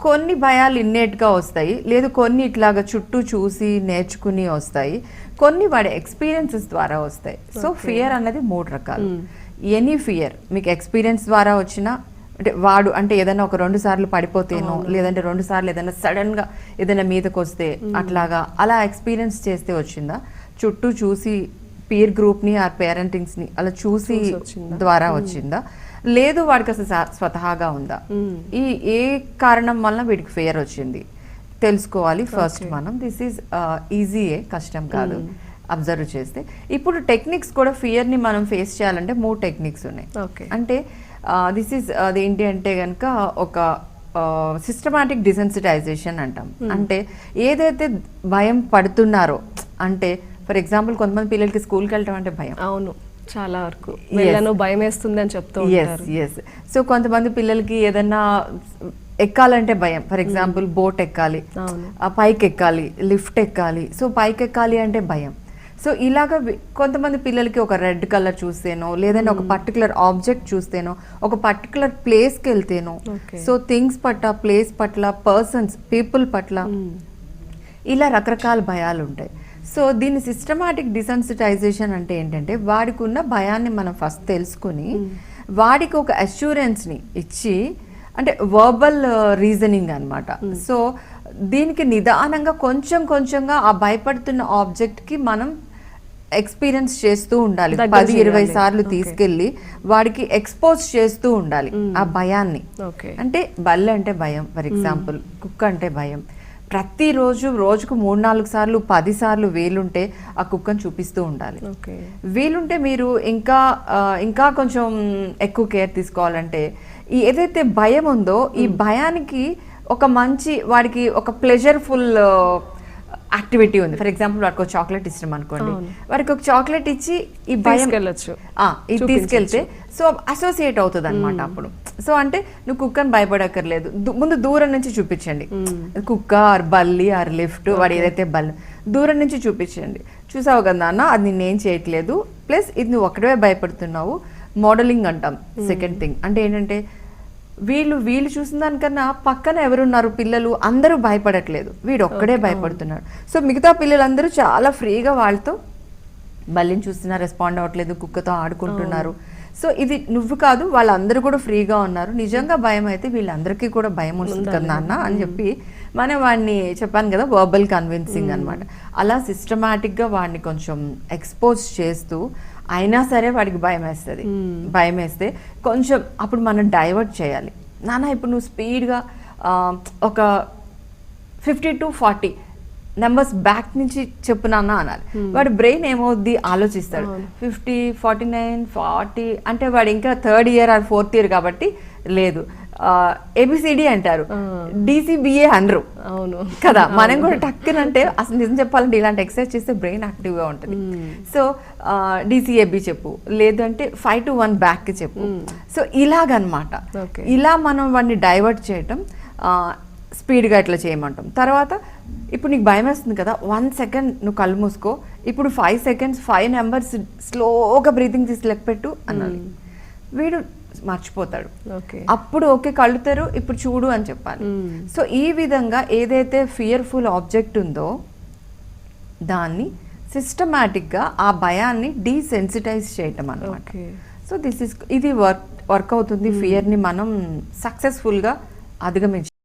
కొన్ని భయాలు ఇన్నేట్గా వస్తాయి. లేదు కొన్ని ఇట్లాగా చుట్టూ చూసి నేర్చుకుని వస్తాయి. కొన్ని వాడి ఎక్స్పీరియన్సెస్ ద్వారా వస్తాయి. సో ఫియర్ అన్నది మూడు రకాలు. ఎనీ ఫియర్ మీకు ఎక్స్పీరియన్స్ ద్వారా వచ్చిన అంటే వాడు అంటే ఏదైనా ఒక రెండు సార్లు పడిపోతేనో లేదంటే రెండు సార్లు ఏదైనా సడన్గా ఏదైనా మీదకి వస్తే అట్లాగా అలా ఎక్స్పీరియన్స్ చేస్తే వచ్చిందా? చుట్టూ చూసి పీర్ గ్రూప్ని ఆ పేరెంటింగ్స్ని అలా చూసి? ద్వారా వచ్చిందా? లేదు వాడికి అసలు స్వతహాగా ఉందా? ఈ ఏ కారణం వలన వీడికి ఫియర్ వచ్చింది? తెలుసుకోవాలి ఫస్ట్ మనం. దిస్ ఈజ్ ఈజీయే కష్టం కాదు. అబ్జర్వ్ చేస్తే. ఇప్పుడు టెక్నిక్స్ కూడా ఫియర్ని మనం ఫేస్ చేయాలంటే మూడు టెక్నిక్స్ ఉన్నాయి. ఓకే అంటే దిస్ ఈస్ అదేంటి అంటే కనుక ఒక సిస్టమాటిక్ డిసెన్సిటైజేషన్ అంటాం. అంటే ఏదైతే భయం పడుతున్నారో అంటే ఫర్ ఎగ్జాంపుల్ కొంతమంది పిల్లలకి స్కూల్కి వెళ్ళటం అంటే భయం. అవును చాలా వరకు. వెళ్ళను భయం వేస్తుంది అని చెప్తూ ఎస్ ఎస్ సో కొంతమంది పిల్లలకి ఏదన్నా ఎక్కాలంటే భయం. ఫర్ ఎగ్జాంపుల్ బోట్ ఎక్కాలి. ఆ పైకి ఎక్కాలి లిఫ్ట్ ఎక్కాలి. సో పైకి ఎక్కాలి అంటే భయం. సో ఇలాగ కొంతమంది పిల్లలకి ఒక రెడ్ కలర్ చూస్తేనో లేదంటే ఒక పర్టికులర్ ఆబ్జెక్ట్ చూస్తేనో ఒక పర్టికులర్ ప్లేస్కి వెళ్తేనో. సో థింగ్స్ పట్ల ప్లేస్ పట్ల పర్సన్స్ పీపుల్ పట్ల ఇలా రకరకాల భయాలు ఉంటాయి సో దీన్ని సిస్టమాటిక్ డిసెన్సిటైజేషన్ అంటే ఏంటంటే వాడికి ఉన్న భయాన్ని మనం ఫస్ట్ తెలుసుకుని వాడికి ఒక అష్యూరెన్స్ని ఇచ్చి అంటే వర్బల్ రీజనింగ్ అన్నమాట. సో దీనికి నిదానంగా కొంచెం కొంచెంగా ఆ భయపడుతున్న ఆబ్జెక్ట్కి మనం ఎక్స్పీరియన్స్ చేస్తూ ఉండాలి. పది ఇరవై. సార్లు. తీసుకెళ్ళి వాడికి ఎక్స్పోజ్ చేస్తూ ఉండాలి ఆ భయాన్ని. ఓకే అంటే బల్లి అంటే భయం. ఫర్ ఎగ్జాంపుల్ కుక్క అంటే భయం. ప్రతిరోజు రోజుకు మూడు నాలుగు సార్లు పది సార్లు వీలుంటే ఆ కుక్కను చూపిస్తూ ఉండాలి. ఓకే. వీలుంటే మీరు ఇంకా ఇంకా కొంచెం ఎక్కువ కేర్ తీసుకోవాలంటే ఈ ఏదైతే భయం ఉందో ఈ భయానికి ఒక మంచి వాడికి ఒక ప్లెజర్ఫుల్ యాక్టివిటీ ఉంది. ఫర్ ఎగ్జాంపుల్ వాడికి ఒక చాక్లెట్ ఇష్టం అనుకోండి. వాడికి ఒక చాక్లెట్ ఇచ్చి ఈ భయం ఇది. తీసుకెళ్తే సో అసోసియేట్ అవుతుంది అనమాట అప్పుడు. సో అంటే నువ్వు కుక్కని భయపడక్కర్లేదు. ముందు దూరం నుంచి చూపించండి. కుక్క ఆర్ బల్లి ఆర్ లిఫ్ట్ వాడు ఏదైతే బల్లి దూరం నుంచి చూపించండి. చూసావు కదా నాన్న అది నిన్నేం చేయట్లేదు. ప్లస్ ఇది నువ్వు ఒక్కడే భయపడుతున్నావు. మోడలింగ్ అంటాం. సెకండ్ థింగ్ అంటే ఏంటంటే వీళ్ళు వీళ్ళు చూసిన దానికన్నా పక్కన ఎవరున్నారు పిల్లలు? అందరూ భయపడట్లేదు. వీడు ఒక్కడే భయపడుతున్నాడు. సో మిగతా పిల్లలందరూ చాలా ఫ్రీగా వాళ్ళతో బల్లిని చూస్తున్నా రెస్పాండ్ అవ్వట్లేదు కుక్కతో ఆడుకుంటున్నారు. సో ఇది నువ్వు కాదు వాళ్ళందరూ కూడా ఫ్రీగా ఉన్నారు. నిజంగా భయం అయితే వీళ్ళందరికీ కూడా భయం వస్తుంది కదా నాన్న అని చెప్పి మనం వాడిని చెప్పాను కదా వర్బల్ కన్విన్సింగ్ అన్నమాట. అలా సిస్టమేటిక్గా వాడిని కొంచెం ఎక్స్పోజ్ చేస్తూ అయినా సరే వాడికి భయం వేస్తుంది. భయం వేస్తే కొంచెం అప్పుడు మనం డైవర్ట్ చేయాలి. నాన్న ఇప్పుడు నువ్వు స్పీడ్గా ఒక fifty to forty numbers back నుంచి చెప్పు నాన్న అనాలి. వాడి బ్రెయిన్ ఏమవుద్ది? ఆలోచిస్తాడు. ఫిఫ్టీ ఫార్టీ నైన్ ఫార్టీ అంటే వాడు ఇంకా third year or fourth year కాబట్టి లేదు. ఏబిసిడి అంటారు. డిసిబిఏ అనరు. అవును. కదా మనం కూడా టక్కునంటే అసలు నిజం చెప్పాలంటే ఇలాంటి ఎక్సర్సైజ్ చేస్తే బ్రెయిన్ యాక్టివ్గా ఉంటుంది. సో డిసిఏబి చెప్పు లేదంటే ఫైవ్ టు వన్ బ్యాక్ చెప్పు. సో ఇలాగనమాట. ఇలా మనం వాడిని డైవర్ట్ చేయటం స్పీడ్గా ఇట్లా చేయమంటాం. తర్వాత ఇప్పుడు నీకు భయం వేస్తుంది కదా వన్ సెకండ్ నువ్వు కళ్ళు మూసుకో ఇప్పుడు ఫైవ్ సెకండ్స్ ఫైవ్ నెంబర్స్ స్లోగా బ్రీతింగ్ తీసి లెక్క పెట్టు అనాలి వీడు మర్చిపోతాడు. ఓకే. అప్పుడు ఓకే కళ్ళు తెరు ఇప్పుడు చూడు అని చెప్పాలి. సో ఈ విధంగా ఏదైతే ఫియర్ఫుల్ ఆబ్జెక్ట్ ఉందో దాన్ని సిస్టమేటిక్గా ఆ భయాన్ని డీసెన్సిటైజ్ చేయటం అన్నమాట ఓకే. సో దిస్ ఇస్ ఇది వర్క్ వర్క్ అవుతుంది. ఫియర్ని మనం సక్సెస్ఫుల్గా అధిగమించ